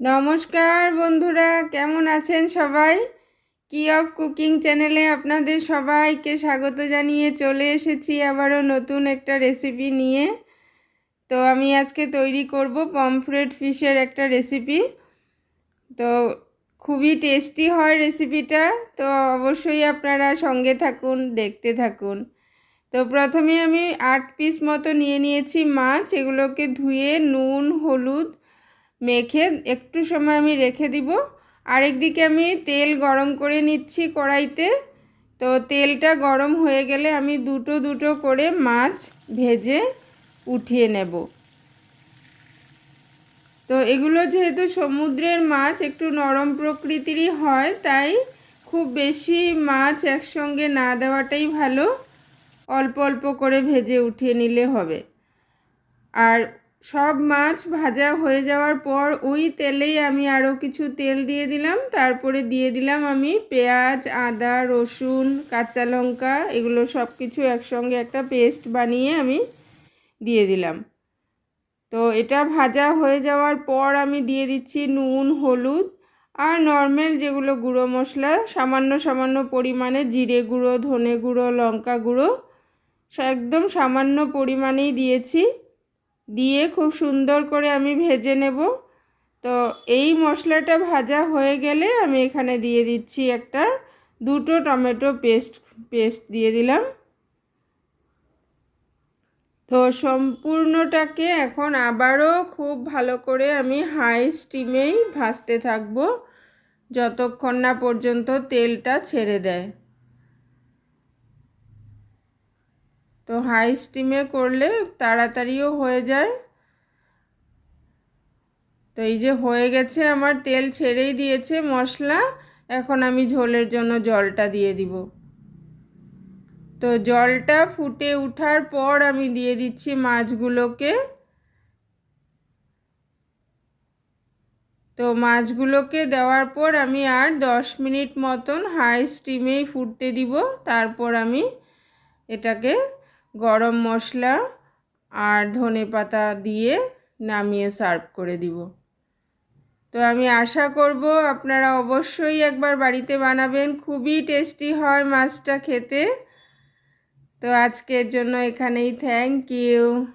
নমস্কার বন্ধুরা, কেমন আছেন সবাই? কি অফ কুকিং চ্যানেলে আপনাদের সবাইকে স্বাগত জানিয়ে চলে এসেছি আবারও নতুন একটা রেসিপি নিয়ে। তো আমি আজকে তৈরি করব পমফ্রেট ফিশের একটা রেসিপি তো খুবই টেস্টি হয় রেসিপিটা তো অবশ্যই আপনারা সঙ্গে থাকুন, দেখতে থাকুন। তো প্রথমে আমি আট পিস মতো নিয়ে নিয়েছি মাছ, এগুলোকে ধুয়ে নুন, হলুদ মেখে একটু সময় আমি রেখে দিব। আরেক দিকে আমি তেল গরম করে নিচ্ছি কড়াইতে। তো তেলটা গরম হয়ে গেলে আমি দুটো দুটো করে মাছ ভেজে উঠিয়ে নেব। তো এগুলো যেহেতু সমুদ্রের মাছ, একটু নরম প্রকৃতিরই হয়, তাই খুব বেশি মাছ একসঙ্গে না দেওয়াটাই ভালো। অল্প অল্প করে ভেজে উঠিয়ে নিলে হবে। আর সব মাছ ভাজা হয়ে যাওয়ার পর ওই তেলেই আমি আরও কিছু তেল দিয়ে দিলাম। তারপরে দিয়ে দিলাম আমি পেঁয়াজ, আদা, রসুন, কাঁচা লঙ্কা, এগুলো সব কিছু একসঙ্গে একটা পেস্ট বানিয়ে আমি দিয়ে দিলাম। তো এটা ভাজা হয়ে যাওয়ার পর আমি দিয়ে দিচ্ছি নুন, হলুদ আর নর্মাল যেগুলো গুঁড়ো মশলা, সামান্য সামান্য পরিমাণে জিরে গুঁড়ো, ধনে গুঁড়ো, লঙ্কা গুঁড়ো একদম সামান্য পরিমাণেই দিয়েছি। দিয়ে খুব সুন্দর করে আমি ভেজে নেব। তো এই মশলাটা ভাজা হয়ে গেলে আমি এখানে দিয়ে দিচ্ছি একটা দুটো টমেটো পেস্ট পেস্ট দিয়ে দিলাম। তো সম্পূর্ণটাকে এখন আবারও খুব ভালো করে আমি হাই স্টিমেই ভাজতে থাকব, যতক্ষণ না পর্যন্ত তেলটা ছেড়ে দেয়। তো হাই স্টিমে করলে তাড়াতাড়িও হয়ে যায়। তো এই যে হয়ে গেছে, আমার তেল ছেড়েই দিয়েছে মশলা। এখন আমি ঝোলের জন্য জলটা দিয়ে দিব। তো জলটা ফুটে ওঠার পর আমি দিয়ে দিচ্ছি মাছগুলোকে। তো মাছগুলোকে দেওয়ার পর আমি আর দশ মিনিট মতন হাই স্টিমেই ফুটতে দিব। তারপর আমি এটাকে গরম মশলা আর ধনে পাতা দিয়ে নামিয়ে সার্ভ করে দিব। তো আমি আশা করব আপনারা অবশ্যই একবার বাড়িতে বানাবেন, খুবই টেস্টি হয় মাছটা খেতে। তো আজকের জন্য এখানেই, থ্যাংক ইউ।